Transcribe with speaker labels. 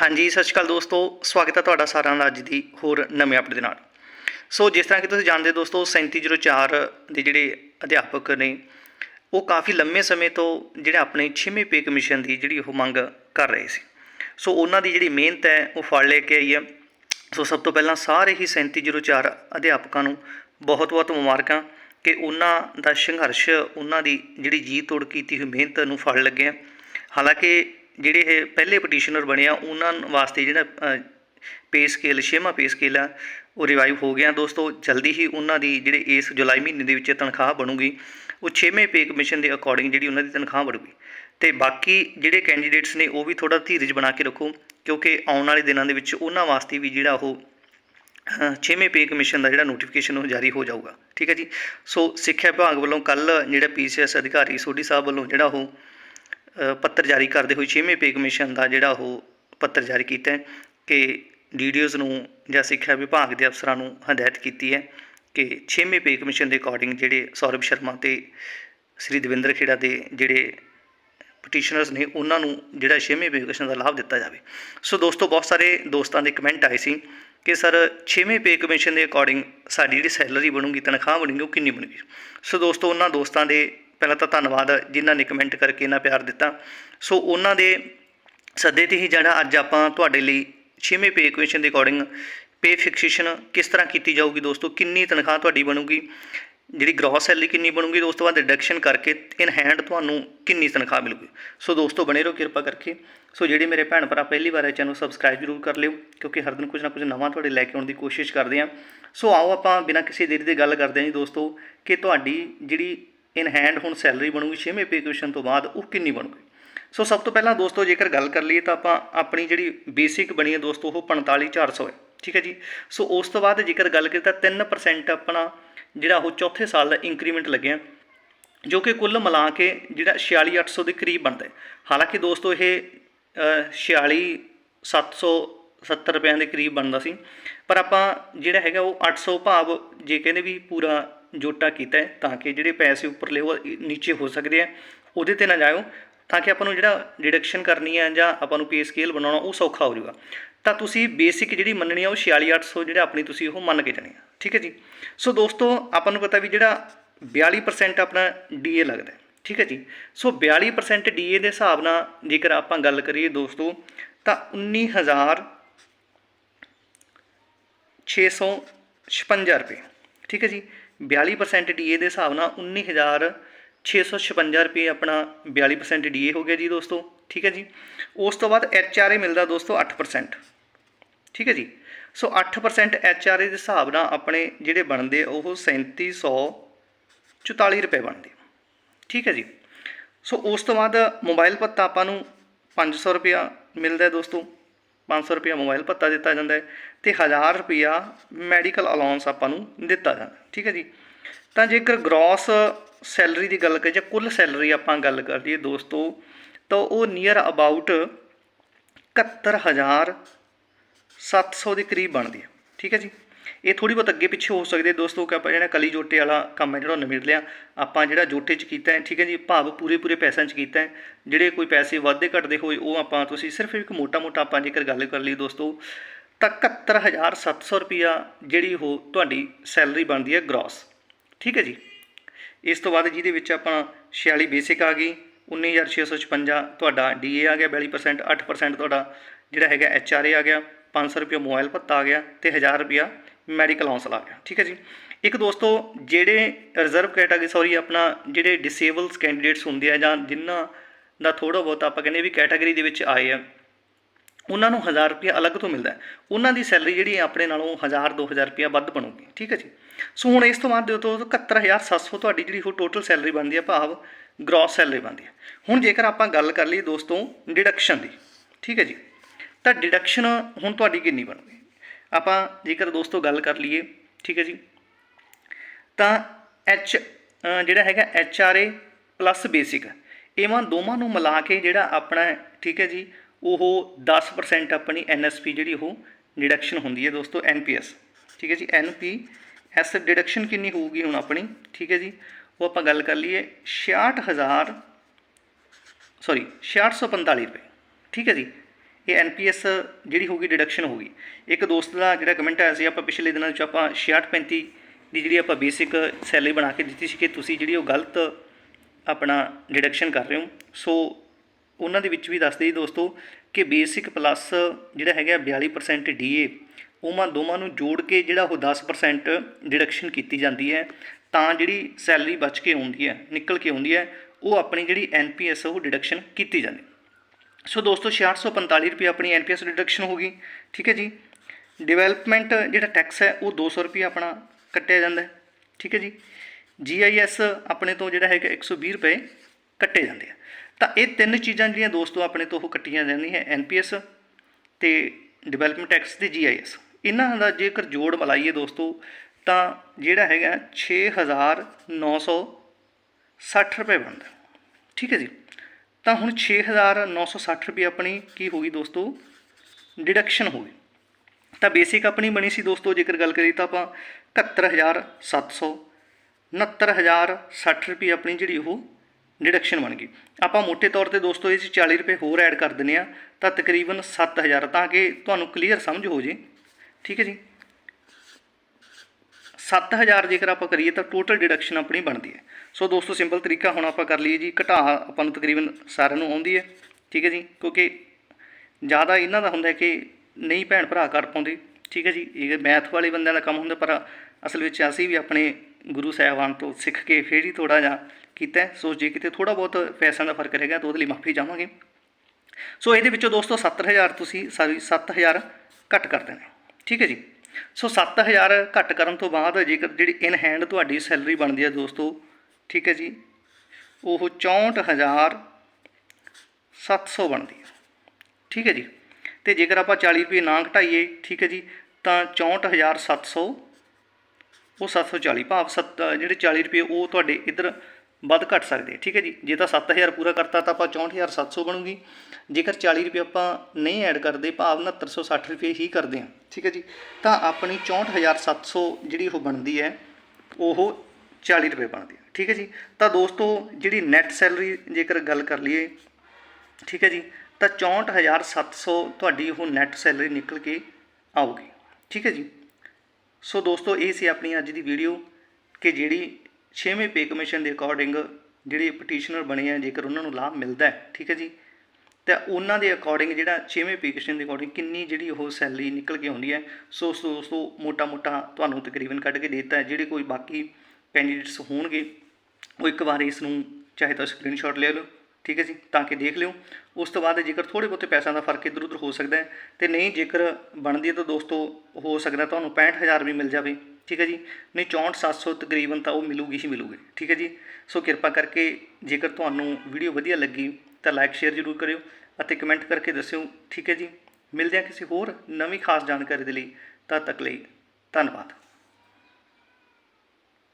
Speaker 1: ਹਾਂਜੀ, ਸਤਿ ਸ਼੍ਰੀ ਅਕਾਲ ਦੋਸਤੋ। ਸਵਾਗਤ ਹੈ ਤੁਹਾਡਾ ਸਾਰਿਆਂ ਦਾ ਅੱਜ ਦੀ ਹੋਰ ਨਵੇਂ ਅਪਡੇਟ ਦੇ ਨਾਲ। ਸੋ ਜਿਸ ਤਰ੍ਹਾਂ ਕਿ ਤੁਸੀਂ ਜਾਣਦੇ ਦੋਸਤੋ 3704 ਦੇ ਜਿਹੜੇ ਅਧਿਆਪਕ ਨੇ, ਉਹ ਕਾਫੀ ਲੰਮੇ ਸਮੇਂ ਤੋਂ ਜਿਹੜੇ ਆਪਣੇ 6ਵੇਂ ਪੇ ਕਮਿਸ਼ਨ ਦੀ ਜਿਹੜੀ ਉਹ ਮੰਗ ਕਰ ਰਹੇ ਸੀ। ਸੋ ਉਹਨਾਂ ਦੀ ਜਿਹੜੀ ਮਿਹਨਤ ਹੈ, ਉਹ ਫਲ ਲੈ ਕੇ ਆਈ ਹੈ। ਸੋ ਸਭ ਤੋਂ ਪਹਿਲਾਂ ਸਾਰੇ ਹੀ 3704 ਅਧਿਆਪਕਾਂ ਨੂੰ ਬਹੁਤ-ਬਹੁਤ ਮੁਬਾਰਕਾਂ ਕਿ ਉਹਨਾਂ ਦਾ ਸੰਘਰਸ਼, ਉਹਨਾਂ ਦੀ ਜਿਹੜੀ ਜੀ ਤੋੜ ਕੀਤੀ ਹੋਈ ਮਿਹਨਤ ਨੂੰ ਫਲ ਲੱਗਿਆ ਹਾਲਾਂਕਿ ਜਿਹੜੇ ਇਹ ਪਹਿਲੇ ਪਟੀਸ਼ਨਰ ਬਣੇ ਆ ਉਹਨਾਂ ਵਾਸਤੇ ਜਿਹੜਾ ਪੇ ਸਕੇਲ ਛੇਵਾਂ ਪੇ ਸਕੇਲ ਆ ਉਹ ਰਿਵਾਈਵ ਹੋ ਗਿਆ। ਦੋਸਤੋ ਜਲਦੀ ਹੀ ਉਹਨਾਂ ਦੀ ਜਿਹੜੇ ਇਸ ਜੁਲਾਈ ਮਹੀਨੇ ਦੇ ਵਿੱਚ ਤਨਖਾਹ ਬਣੂਗੀ। ਉਹ ਛੇਵੇਂ ਪੇ ਕਮਿਸ਼ਨ ਦੇ ਅਕੋਰਡਿੰਗ ਜਿਹੜੀ ਉਹਨਾਂ ਦੀ ਤਨਖਾਹ ਬਣੂਗੀ। ਤੇ ਬਾਕੀ ਜਿਹੜੇ ਕੈਂਡੀਡੇਟਸ ਨੇ ਉਹ ਵੀ ਥੋੜਾ ਧੀਰਜ ਬਣਾ ਕੇ ਰੱਖੋ ਕਿਉਂਕਿ ਆਉਣ ਵਾਲੇ ਦਿਨਾਂ ਦੇ ਵਿੱਚ ਉਹਨਾਂ ਵਾਸਤੇ ਵੀ ਜਿਹੜਾ ਉਹ ਅ, ਛੇਵੇਂ ਪੇ ਕਮਿਸ਼ਨ ਦਾ ਜਿਹੜਾ ਨੋਟੀਫਿਕੇਸ਼ਨ ਉਹ ਜਾਰੀ ਹੋ ਜਾਊਗਾ। ਠੀਕ ਹੈ ਜੀ? ਸੋ ਸਿੱਖਿਆ ਵਿਭਾਗ ਵੱਲੋਂ ਕੱਲ ਜਿਹੜਾ ਪੀਸੀਐਸ ਅਧਿਕਾਰੀ ਸੋਢੀ ਸਾਹਿਬ ਵੱਲੋਂ ਜਿਹੜਾ ਉਹ ਪੱਤਰ ਜਾਰੀ ਕਰਦੇ ਹੋਏ ਛੇਵੇਂ ਪੇ ਕਮਿਸ਼ਨ ਦਾ ਜਿਹੜਾ ਉਹ ਪੱਤਰ ਜਾਰੀ ਕੀਤਾ ਹੈ ਕਿ ਡੀਡੀਓਜ਼ ਨੂੰ ਜਾਂ ਸਿੱਖਿਆ ਵਿਭਾਗ ਦੇ ਅਫਸਰਾਂ ਨੂੰ ਹਦਾਇਤ ਕੀਤੀ ਹੈ ਕਿ ਛੇਵੇਂ ਪੇ ਕਮਿਸ਼ਨ ਦੇ ਅਕੋਰਡਿੰਗ ਜਿਹੜੇ ਸੌਰਭ ਸ਼ਰਮਾ ਤੇ ਸ੍ਰੀ ਦਵਿੰਦਰ ਖੇੜਾ ਦੇ ਜਿਹੜੇ ਪਟੀਸ਼ਨਰਸ ਨੇ, ਉਹਨਾਂ ਨੂੰ ਜਿਹੜਾ ਛੇਵੇਂ ਪੇ ਕਮਿਸ਼ਨ ਦਾ ਲਾਭ ਦਿੱਤਾ ਜਾਵੇ। ਸੋ ਦੋਸਤੋ, ਬਹੁਤ ਸਾਰੇ ਦੋਸਤਾਂ ਦੇ ਕਮੈਂਟ ਆਏ ਸੀ ਕਿ ਸਰ ਛੇਵੇਂ ਪੇ ਕਮਿਸ਼ਨ ਦੇ ਅਕੋਰਡਿੰਗ ਸਾਡੀ ਜਿਹੜੀ ਸੈਲਰੀ ਬਣੂਗੀ, ਤਨਖਾਹ ਬਣੂਗੀ, ਉਹ ਕਿੰਨੀ ਬਣੂਗੀ? ਸੋ ਦੋਸਤੋ, ਉਹਨਾਂ ਦੋਸਤਾਂ ਦੇ ਪਹਿਲਾਂ ਤਾਂ ਧੰਨਵਾਦ ਜਿਨ੍ਹਾਂ ਨੇ ਕਮੈਂਟ ਕਰਕੇ ਇੰਨਾ ਪਿਆਰ ਦਿੱਤਾ। ਸੋ ਉਹਨਾਂ ਦੇ ਸੱਦੇ ਤੇ ਹੀ ਜਿਹੜਾ ਅੱਜ ਆਪਾਂ ਤੁਹਾਡੇ ਲਈ ਛੇਵੇਂ ਪੇ ਕਮਿਸ਼ਨ ਦੇ ਅਕੋਰਡਿੰਗ ਪੇ ਫਿਕਸੇਸ਼ਨ ਕਿਸ ਤਰ੍ਹਾਂ ਕੀਤੀ ਜਾਊਗੀ ਦੋਸਤੋ? ਕਿੰਨੀ ਤਨਖਾਹ ਤੁਹਾਡੀ ਬਣੂਗੀ? ਜਿਹੜੀ ਗ੍ਰੋਸ ਸੈਲਰੀ ਕਿੰਨੀ ਬਣੂਗੀ? ਉਸ ਤੋਂ ਬਾਅਦ ਡਿਡਕਸ਼ਨ ਕਰਕੇ ਇਨ ਹੈਂਡ ਤੁਹਾਨੂੰ ਕਿੰਨੀ ਤਨਖਾਹ ਮਿਲੂਗੀ? ਸੋ ਦੋਸਤੋ, ਬਣੇ ਰਹੋ, ਕਿਰਪਾ ਕਰਕੇ। ਸੋ ਜਿਹੜੇ ਮੇਰੇ ਭੈਣ ਭਰਾ ਪਹਿਲੀ ਵਾਰ ਇਹ ਚੈਨਲ ਸਬਸਕ੍ਰਾਈਬ ਜ਼ਰੂਰ ਕਰ ਲਿਓ, ਕਿਉਂਕਿ ਹਰ ਦਿਨ ਕੁਝ ਨਾ ਕੁਝ ਨਵਾਂ ਤੁਹਾਡੇ ਲੈ ਕੇ ਆਉਣ ਦੀ ਕੋਸ਼ਿਸ਼ ਕਰਦੇ ਹਾਂ ਸੋ ਆਓ ਆਪਾਂ ਬਿਨਾਂ ਕਿਸੇ ਦੇਰੀ ਦੇ ਗੱਲ ਕਰਦੇ ਹਾਂ ਜੀ ਦੋਸਤੋ, ਕਿ ਤੁਹਾਡੀ ਜਿਹੜੀ ਇਨ ਹੈਂਡ ਹੁਣ ਸੈਲਰੀ ਬਣੂਗੀ ਛੇਵੇਂ ਪੇ ਕਮਿਸ਼ਨ ਤੋਂ ਬਾਅਦ ਉਹ ਕਿੰਨੀ ਬਣੂਗੀ? ਸੋ ਸਭ ਤੋਂ ਪਹਿਲਾਂ ਦੋਸਤੋ ਜੇਕਰ ਗੱਲ ਕਰ ਲਈਏ ਤਾਂ ਆਪਾਂ ਆਪਣੀ ਜਿਹੜੀ ਬੇਸਿਕ ਬਣੀ ਹੈ ਦੋਸਤੋ ਉਹ 45400 ਹੈ ਠੀਕ ਹੈ ਜੀ? ਸੋ ਉਸ ਤੋਂ ਬਾਅਦ ਜੇਕਰ ਗੱਲ ਕਰੀਏ ਤਾਂ 3% ਆਪਣਾ ਜਿਹੜਾ ਉਹ ਚੌਥੇ ਸਾਲ ਦਾ ਇੰਕਰੀਮੈਂਟ ਲੱਗਿਆ ਜੋ ਕਿ ਕੁੱਲ ਮਿਲਾ ਕੇ ਜਿਹੜਾ 46800 ਦੇ ਕਰੀਬ ਬਣਦਾ ਹੈ। ਹਾਲਾਂਕਿ ਦੋਸਤੋ ਇਹ ਅ, 46770 ਰੁਪਏ ਦੇ ਕਰੀਬ ਬਣਦਾ ਸੀ ਪਰ ਆਪਾਂ ਜਿਹੜਾ ਹੈਗਾ ਉਹ 800 ਭਾਵ ਜੇ ਕਹਿੰਦੇ ਵੀ ਪੂਰਾ ਜੋਟਾ ਕੀਤਾ ਹੈ ਤਾਂ ਕਿ ਜਿਹੜੇ ਪੈਸੇ ਉੱਪਰਲੇ ਉਹ ਨੀਚੇ ਹੋ ਸਕਦੇ ਆ, ਉਹਦੇ ਤੇ ਨਾ ਜਾਇਓ, ਤਾਂ ਕਿ ਆਪਾਂ ਨੂੰ ਜਿਹੜਾ ਡਿਡਕਸ਼ਨ ਕਰਨੀ ਹੈ ਜਾਂ ਆਪਾਂ ਨੂੰ ਪੇ ਸਕੇਲ ਬਣਾਉਣਾ ਉਹ ਸੌਖਾ ਹੋ ਜਾਊਗਾ। ਤਾਂ ਤੁਸੀਂ ਬੇਸਿਕ ਜਿਹੜੀ ਮੰਨਣੀ ਆ ਉਹ 46800 ਜਿਹੜਾ ਆਪਣੀ ਤੁਸੀਂ ਉਹ ਮੰਨ ਕੇ ਜਾਣੀ ਆ, ਠੀਕ ਹੈ ਜੀ? ਸੋ ਦੋਸਤੋ, ਆਪਾਂ ਨੂੰ ਪਤਾ ਵੀ ਜਿਹੜਾ 42% ਆਪਣਾ ਡੀਏ ਲੱਗਦਾ ਠੀਕ ਹੈ ਜੀ? ਸੋ 42% ਡੀਏ ਦੇ ਹਿਸਾਬ ਨਾਲ ਜੇਕਰ ਆਪਾਂ ਗੱਲ ਕਰੀਏ ਦੋਸਤੋ, ਤਾਂ 19000 656 ਰੁਪਏ, ਠੀਕ ਹੈ ਜੀ? 42% ਡੀਏ ਦੇ ਹਿਸਾਬ ਨਾਲ 19656 ਰੁਪਏ ਆਪਣਾ 42% ਡੀਏ ਹੋ ਗਿਆ ਜੀ ਦੋਸਤੋ, ਠੀਕ ਹੈ ਜੀ? ਉਸ ਤੋਂ ਬਾਅਦ ਐਚਆਰਏ ਮਿਲਦਾ ਦੋਸਤੋ 8% ਠੀਕ ਹੈ ਜੀ? ਸੋ 8% ਐਚਆਰਏ ਦੇ ਹਿਸਾਬ ਨਾਲ ਆਪਣੇ ਜਿਹੜੇ ਬਣਦੇ ਆ, ਉਹ 3744 ਰੁਪਏ ਬਣਦੇ ਠੀਕ ਹੈ ਜੀ? ਸੋ ਉਸ ਤੋਂ ਬਾਅਦ ਮੋਬਾਈਲ ਭੱਤਾ ਆਪਾਂ ਨੂੰ 500 ਰੁਪਿਆ ਮਿਲਦਾ ਦੋਸਤੋ। 500 ਰੁਪਿਆ ਮੋਬਾਈਲ ਭੱਤਾ ਦਿੱਤਾ ਜਾਂਦਾ ਹੈ ਤੇ 1000 ਰੁਪਿਆ ਮੈਡੀਕਲ ਅਲਾਉਂਸ ਆਪਾਂ ਨੂੰ ਦਿੱਤਾ ਜਾਂਦਾ ਠੀਕ ਹੈ ਜੀ। ਤਾਂ ਜੇਕਰ ਗ੍ਰੋਸ ਸੈਲਰੀ ਦੀ ਗੱਲ ਕਰੀਏ ਜਾਂ ਕੁੱਲ ਸੈਲਰੀ ਆਪਾਂ ਗੱਲ ਕਰ ਲਈਏ ਦੋਸਤੋ, ਤਾਂ ਉਹ ਨੀਅਰ ਅਬਾਊਟ 71700 ਦੇ ਕਰੀਬ ਬਣਦੀ ਹੈ, ਠੀਕ ਹੈ ਜੀ। ਇਹ ਥੋੜੀ ਬਹੁਤ ਅੱਗੇ ਪਿੱਛੇ ਹੋ ਸਕਦੇ ਦੋਸਤੋ ਕਿ ਆਪਾਂ ਜਿਹੜਾ ਕਲੀ ਜੋਟੇ ਵਾਲਾ ਕੰਮ ਹੈ ਜਿਹੜਾ ਉਹ ਨਿਬੇੜ ਲਿਆ। ਆਪਾਂ ਜਿਹੜਾ ਜੋਟੇ 'ਚ ਕੀਤਾ ਹੈ, ਠੀਕ ਹੈ ਜੀ, ਭਾਵ ਪੂਰੇ ਪੂਰੇ ਪੈਸਿਆਂ 'ਚ ਕੀਤਾ ਹੈ। ਜਿਹੜੇ ਕੋਈ ਪੈਸੇ ਵਾਧੇ ਘਟਦੇ ਹੋਏ ਉਹ ਆਪਾਂ ਤੁਸੀਂ ਸਿਰਫ ਇੱਕ ਮੋਟਾ-ਮੋਟਾ ਆਪਾਂ ਜੇਕਰ ਗੱਲ ਕਰ ਲਈ ਦੋਸਤੋ, ਤਾਂ 71700 ਰੁਪਿਆ ਜਿਹੜੀ ਉਹ ਤੁਹਾਡੀ ਸੈਲਰੀ ਬਣਦੀ ਹੈ ਗ੍ਰੋਸ ਠੀਕ ਹੈ ਜੀ। ਇਸ ਤੋਂ ਬਾਅਦ ਜਿਹਦੇ ਵਿੱਚ ਆਪਾਂ 46 ਬੇਸਿਕ ਆ ਗਈ 19656 ਤੁਹਾਡਾ ਡੀਏ ਆ ਗਿਆ 42% 8% ਤੁਹਾਡਾ ਜਿਹੜਾ ਹੈਗਾ ਐਚਆਰਏ ਆ ਗਿਆ 500 ਰੁਪਏ ਮੋਬਾਈਲ ਭੱਤਾ ਆ ਗਿਆ ਤੇ 1000 ਰੁਪਿਆ ਮੈਡੀਕਲ ਹੌਸਲਾ ਆ ਗਿਆ, ਠੀਕ ਹੈ ਜੀ। ਇੱਕ ਦੋਸਤੋ, ਜਿਹੜੇ ਰਿਜ਼ਰਵ ਕੈਟਾਗਰੀ ਸੌਰੀ ਆਪਣਾ ਜਿਹੜੇ ਡਿਸੇਬਲਸ ਕੈਂਡੀਡੇਟਸ ਹੁੰਦੇ ਆ ਜਾਂ ਜਿਨ੍ਹਾਂ ਦਾ ਥੋੜਾ ਬਹੁਤ ਆਪਾਂ ਕਹਿੰਦੇ ਵੀ ਕੈਟਾਗਰੀ ਦੇ ਵਿੱਚ ਆਏ ਆ, ਉਹਨਾਂ ਨੂੰ 1000 ਰੁਪਏ ਅਲੱਗ ਤੋਂ ਮਿਲਦਾ ਉਹਨਾਂ ਦੀ ਸੈਲਰੀ ਜਿਹੜੀ ਆਪਣੇ ਨਾਲੋਂ 1000 2000 ਰੁਪਏ ਵੱਧ ਬਣੂਗੀ, ਠੀਕ ਹੈ ਜੀ। ਸੋ ਹੁਣ ਇਸ ਤੋਂ ਬਾਅਦ ਦੇ ਤੋਂ 71700 ਤੁਹਾਡੀ ਜਿਹੜੀ ਉਹ ਟੋਟਲ ਸੈਲਰੀ ਬਣਦੀ ਹੈ, ਭਾਵ ਗ੍ਰੋਸ ਸੈਲਰੀ ਬਣਦੀ ਹੈ। ਹੁਣ ਜੇਕਰ ਆਪਾਂ ਗੱਲ ਕਰ ਲਈਏ ਦੋਸਤੋ ਡਿਡਕਸ਼ਨ ਦੀ, ਠੀਕ ਹੈ ਜੀ। ਤਾਂ ਡਿਡਕਸ਼ਨ ਹੁਣ ਤੁਹਾਡੀ ਕਿੰਨੀ ਬਣੂਗੀ? ਆਪਾਂ ਜੇਕਰ ਦੋਸਤੋ ਗੱਲ ਕਰ ਲਈਏ, ਠੀਕ ਹੈ ਜੀ, ਤਾਂ ਐਚ ਜਿਹੜਾ ਹੈਗਾ H R A plus basic ਇਹਨਾਂ ਦੋਵਾਂ ਨੂੰ ਮਿਲਾ ਕੇ ਜਿਹੜਾ ਆਪਣਾ, ਠੀਕ ਹੈ ਜੀ, ਉਹ 10% ਆਪਣੀ ਐਨ ਐਸ ਪੀ ਜਿਹੜੀ ਉਹ ਡਿਡਕਸ਼ਨ ਹੁੰਦੀ ਹੈ ਦੋਸਤੋ ਐਨ ਪੀ ਐਸ ਠੀਕ ਹੈ ਜੀ ਐਨ ਪੀ ਐਸ ਡਿਡਕਸ਼ਨ ਕਿੰਨੀ ਹੋਊਗੀ ਹੁਣ ਆਪਣੀ, ਠੀਕ ਹੈ ਜੀ, ਉਹ ਆਪਾਂ ਗੱਲ ਕਰ ਲਈਏ 66000 ਸੌਰੀ 6645 ਰੁਪਏ, ਠੀਕ ਹੈ ਜੀ ਇਹ ਐਨਪੀਐਸ ਜਿਹੜੀ ਹੋਊਗੀ ਡਿਡਕਸ਼ਨ ਹੋਊਗੀ। ਇੱਕ ਦੋਸਤ ਦਾ ਜਿਹੜਾ ਕਮੈਂਟ ਆਇਆ ਸੀ, ਆਪਾਂ ਪਿਛਲੇ ਦਿਨਾਂ ਵਿੱਚ ਆਪਾਂ 6635 ਦੀ ਜਿਹੜੀ ਆਪਾਂ ਬੇਸਿਕ ਸੈਲਰੀ ਬਣਾ ਕੇ ਦਿੱਤੀ ਸੀ ਕਿ ਤੁਸੀਂ ਜਿਹੜੀ ਉਹ ਗਲਤ ਆਪਣਾ ਡਿਡਕਸ਼ਨ ਕਰ ਰਹੇ ਹੋ। ਸੋ ਉਹਨਾਂ ਦੇ ਵਿੱਚ ਵੀ ਦੱਸਦੇ ਜੀ ਦੋਸਤੋ ਕਿ ਬੇਸਿਕ ਪਲੱਸ ਜਿਹੜਾ ਹੈਗਾ 42% ਡੀਏ ਉਹਨਾਂ ਦੋਵਾਂ ਨੂੰ ਜੋੜ ਕੇ ਜਿਹੜਾ ਉਹ 10% ਡਿਡਕਸ਼ਨ ਕੀਤੀ ਜਾਂਦੀ ਹੈ। ਤਾਂ ਜਿਹੜੀ ਸੈਲਰੀ ਬਚ ਕੇ ਆਉਂਦੀ ਹੈ, ਨਿਕਲ ਕੇ ਆਉਂਦੀ ਹੈ, ਉਹ ਆਪਣੀ ਜਿਹੜੀ ਐਨਪੀਐਸ ਉਹ ਡਿਡਕਸ਼ਨ ਕੀਤੀ ਜਾਂਦੀ ਸੋ ਦੋਸਤੋ 6645 ਰੁਪਏ ਆਪਣੀ ਐਨਪੀਐਸ ਡਿਡਕਸ਼ਨ ਹੋ ਗਈ। ਠੀਕ ਹੈ ਜੀ? ਡਿਵੈਲਪਮੈਂਟ ਜਿਹੜਾ ਟੈਕਸ ਹੈ, ਉਹ 200 ਰੁਪਏ ਆਪਣਾ ਕੱਟਿਆ ਜਾਂਦਾ ਹੈ। ਠੀਕ ਹੈ ਜੀ? ਜੀਆਈਐਸ ਆਪਣੇ ਤੋਂ ਜਿਹੜਾ ਹੈਗਾ 120 ਰੁਪਏ ਕੱਟੇ ਜਾਂਦੇ ਆ। ਤਾਂ ਇਹ ਤਿੰਨ ਚੀਜ਼ਾਂ ਜਿਹੜੀਆਂ ਦੋਸਤੋ ਆਪਣੇ ਤੋਂ ਉਹ ਕੱਟੀਆਂ ਜਾਂਦੀਆਂ ਐਨਪੀਐਸ ਤੇ ਡਿਵੈਲਪਮੈਂਟ ਟੈਕਸ ਤੇ ਜੀਆਈਐਸ ਇਹਨਾਂ ਦਾ ਜੇਕਰ ਜੋੜ ਮਿਲਾਈਏ ਦੋਸਤੋ, ਤਾਂ ਜਿਹੜਾ ਹੈਗਾ 6960 ਰੁਪਏ ਬਣਦਾ। ਠੀਕ ਹੈ ਜੀ? ਤਾਂ ਹੁਣ 6960 ਰੁਪਏ ਆਪਣੀ ਕੀ ਹੋ ਗਈ ਦੋਸਤੋ? ਡਿਡਕਸ਼ਨ ਹੋ ਗਈ ਤਾਂ ਬੇਸਿਕ ਆਪਣੀ ਬਣੀ ਸੀ ਦੋਸਤੋ, ਜੇਕਰ ਗੱਲ ਕਰੀਏ ਤਾਂ ਆਪਾਂ 71700 69060 ਰੁਪਏ ਆਪਣੀ ਜਿਹੜੀ ਉਹ ਡਿਡਕਸ਼ਨ ਬਣ ਗਈ। ਆਪਾਂ ਮੋٹے ਤੌਰ ਤੇ ਦੋਸਤੋ ਇਹ 'ਚ 40 ਰੁਪਏ ਹੋਰ ਐਡ ਕਰ ਦਿੰਨੇ ਆ ਤਾਂ ਤਕਰੀਬਨ 7000 ਤਾਂ ਕਿ ਤੁਹਾਨੂੰ ਕਲੀਅਰ ਸਮਝ ਹੋ ਜੇ। ਠੀਕ ਹੈ ਜੀ? 7000 ਜੇਕਰ ਆਪਾਂ ਕਰੀਏ ਤਾਂ ਟੋਟਲ ਡਿਡਕਸ਼ਨ ਆਪਣੀ ਬਣਦੀ ਹੈ। ਸੋ ਦੋਸਤੋ ਸਿੰਪਲ ਤਰੀਕਾ ਹੁਣ ਆਪਾਂ ਕਰ ਲਈਏ ਜੀ। ਘਟਾ ਆਪਾਂ ਨੂੰ ਤਕਰੀਬਨ ਸਾਰਿਆਂ ਨੂੰ ਆਉਂਦੀ ਹੈ। ਠੀਕ ਹੈ ਜੀ? ਕਿਉਂਕਿ ਜ਼ਿਆਦਾ ਇਹਨਾਂ ਦਾ ਹੁੰਦਾ ਕਿ ਨਹੀਂ ਭੈਣ ਭਰਾ ਕਰ ਪਾਉਂਦੇ। ਠੀਕ ਹੈ ਜੀ? ਇਹ ਮੈਥ ਵਾਲੇ ਬੰਦਿਆਂ ਦਾ ਕੰਮ ਹੁੰਦਾ, ਪਰ ਅਸਲ ਵਿੱਚ ਅਸੀਂ ਵੀ ਆਪਣੇ ਗੁਰੂ ਸਾਹਿਬਾਨ ਤੋਂ ਸਿੱਖ ਕੇ ਫੇਰ ਹੀ ਥੋੜਾ ਜਿਹਾ ਕੀਤਾ ਸੋ ਜੇ ਕਿਤੇ ਥੋੜਾ ਬਹੁਤ ਪੈਸਿਆਂ ਦਾ ਫ਼ਰਕ ਰਹੇਗਾ ਤਾਂ ਉਹਦੇ ਲਈ ਮਾਫੀ ਚਾਹਾਂਗੇ। ਸੋ ਇਹਦੇ ਵਿੱਚੋਂ ਦੋਸਤੋ 7000 ਤੁਸੀਂ ਸਾਰੀ 7000 ਘੱਟ ਕਰ ਦੇਣਾ। ਠੀਕ ਹੈ ਜੀ? ਸੋ 7000 ਘੱਟ ਕਰਨ ਤੋਂ ਬਾਅਦ ਜੇਕਰ ਜਿਹੜੀ ਇਨ ਹੈਂਡ ਤੁਹਾਡੀ ਸੈਲਰੀ ਬਣਦੀ ਹੈ ਦੋਸਤੋ, ਠੀਕ ਹੈ ਜੀ, ਉਹ 64700 ਬਣਦੀ ਹੈ। ਠੀਕ ਹੈ ਜੀ, ਤੇ ਜੇਕਰ ਆਪਾਂ 40 ਰੁਪਏ ਨਾ ਘਟਾਈਏ, ਠੀਕ ਹੈ ਜੀ, ਤਾਂ 64700 ਉਹ 740 ਭਾਵ ਸੱਤ, ਜਿਹੜੇ 40 ਰੁਪਏ ਉਹ ਤੁਹਾਡੇ ਇੱਧਰ ਵੱਧ ਘਟ ਸਕਦੇ। ਠੀਕ ਹੈ ਜੀ? ਜੇ ਤਾਂ 7000 ਪੂਰਾ ਕਰਤਾ ਤਾਂ ਆਪਾਂ 64700 ਬਣੂਗੀ। ਜੇਕਰ 40 ਰੁਪਏ ਆਪਾਂ ਨਹੀਂ ਐਡ ਕਰਦੇ ਭਾਵ 6960 ਰੁਪਏ ਹੀ ਕਰਦੇ ਹਾਂ। ਠੀਕ ਹੈ ਜੀ? ਤਾਂ ਆਪਣੀ 64700 ਜਿਹੜੀ ਉਹ ਬਣਦੀ ਹੈ, ਉਹ 40 ਰੁਪਏ ਬਣਦੀ ਹੈ। ਠੀਕ ਹੈ ਜੀ? ਤਾਂ ਦੋਸਤੋ, ਜਿਹੜੀ ਨੈਟ ਸੈਲਰੀ ਜੇਕਰ ਗੱਲ ਕਰ ਲਈਏ, ਠੀਕ ਹੈ ਜੀ, ਤਾਂ 64700 ਤੁਹਾਡੀ ਉਹ ਨੈਟ ਸੈਲਰੀ ਨਿਕਲ ਕੇ ਆਊਗੀ। ਠੀਕ ਹੈ ਜੀ? ਸੋ ਦੋਸਤੋ, ਇਹ ਸੀ ਆਪਣੀ ਅੱਜ ਦੀ ਵੀਡੀਓ ਕਿ ਜਿਹੜੀ ਛੇਵੇਂ ਪੇ ਕਮਿਸ਼ਨ ਦੇ ਅਕੋਰਡਿੰਗ ਜਿਹੜੇ ਪਟੀਸ਼ਨਰ ਬਣੇ ਆ, ਜੇਕਰ ਉਹਨਾਂ ਨੂੰ ਲਾਭ ਮਿਲਦਾ ਹੈ, ਠੀਕ ਹੈ ਜੀ? ਤਾਂ ਉਹਨਾਂ ਦੇ ਅਕੋਰਡਿੰਗ ਜਿਹੜਾ ਛੇਵੇਂ ਪੇ ਕਮਿਸ਼ਨ ਦੇ ਅਕੋਰਡਿੰਗ ਕਿੰਨੀ ਜਿਹੜੀ ਉਹ ਸੈਲਰੀ ਨਿਕਲ ਕੇ ਆਉਂਦੀ ਹੈ, ਸੋ ਸੋ ਦੋਸਤੋ ਮੋਟਾ ਮੋਟਾ ਤੁਹਾਨੂੰ ਤਕਰੀਬਨ ਕੱਢ ਕੇ ਦੇ ਦਿੱਤਾ ਹੈ। ਜਿਹੜੇ ਕੋਈ ਬਾਕੀ ਕੈਂਡੀਡੇਟਸ ਹੋਣਗੇ, ਉਹ ਇੱਕ ਵਾਰ ਇਸ ਨੂੰ ਚਾਹੇ ਤਾਂ ਸਕਰੀਨਸ਼ਾਟ ਲੈ ਲਓ, ਠੀਕ ਹੈ ਜੀ? ਤਾਂ ਕਿ ਦੇਖ ਲਿਓ। ਉਸ ਤੋਂ ਬਾਅਦ ਜੇਕਰ ਥੋੜੇ ਬਹੁਤੇ ਪੈਸਿਆਂ ਦਾ ਫ਼ਰਕ ਇੱਧਰ ਉੱਧਰ ਹੋ ਸਕਦਾ ਹੈ, ਤੇ ਨਹੀਂ ਜੇਕਰ ਬਣਦੀ ਹੈ ਤਾਂ ਦੋਸਤੋ, ਹੋ ਸਕਦਾ ਤੁਹਾਨੂੰ 65000 ਵੀ ਮਿਲ ਜਾਵੇ। ਠੀਕ ਹੈ ਜੀ, ਨਹੀਂ 64700 ਤਕਰੀਬਨ ਤਾਂ ਉਹ ਮਿਲੂਗੀ ਹੀ ਮਿਲੂਗੀ, ਠੀਕ ਹੈ ਜੀ। ਸੋ ਕਿਰਪਾ ਕਰਕੇ ਜੇਕਰ ਤੁਹਾਨੂੰ ਵੀਡੀਓ ਵਧੀਆ ਲੱਗੀ ਤਾਂ ਲਾਈਕ ਸ਼ੇਅਰ ਜ਼ਰੂਰ ਕਰਿਓ ਅਤੇ ਕਮੈਂਟ ਕਰਕੇ ਦੱਸਿਓ, ਠੀਕ ਹੈ ਜੀ। ਮਿਲਦੇ ਹਾਂ ਕਿਸੇ ਹੋਰ ਨਵੀਂ ਖਾਸ ਜਾਣਕਾਰੀ ਦੇ ਲਈ, ਤਦ ਤੱਕ ਲਈ ਧੰਨਵਾਦ।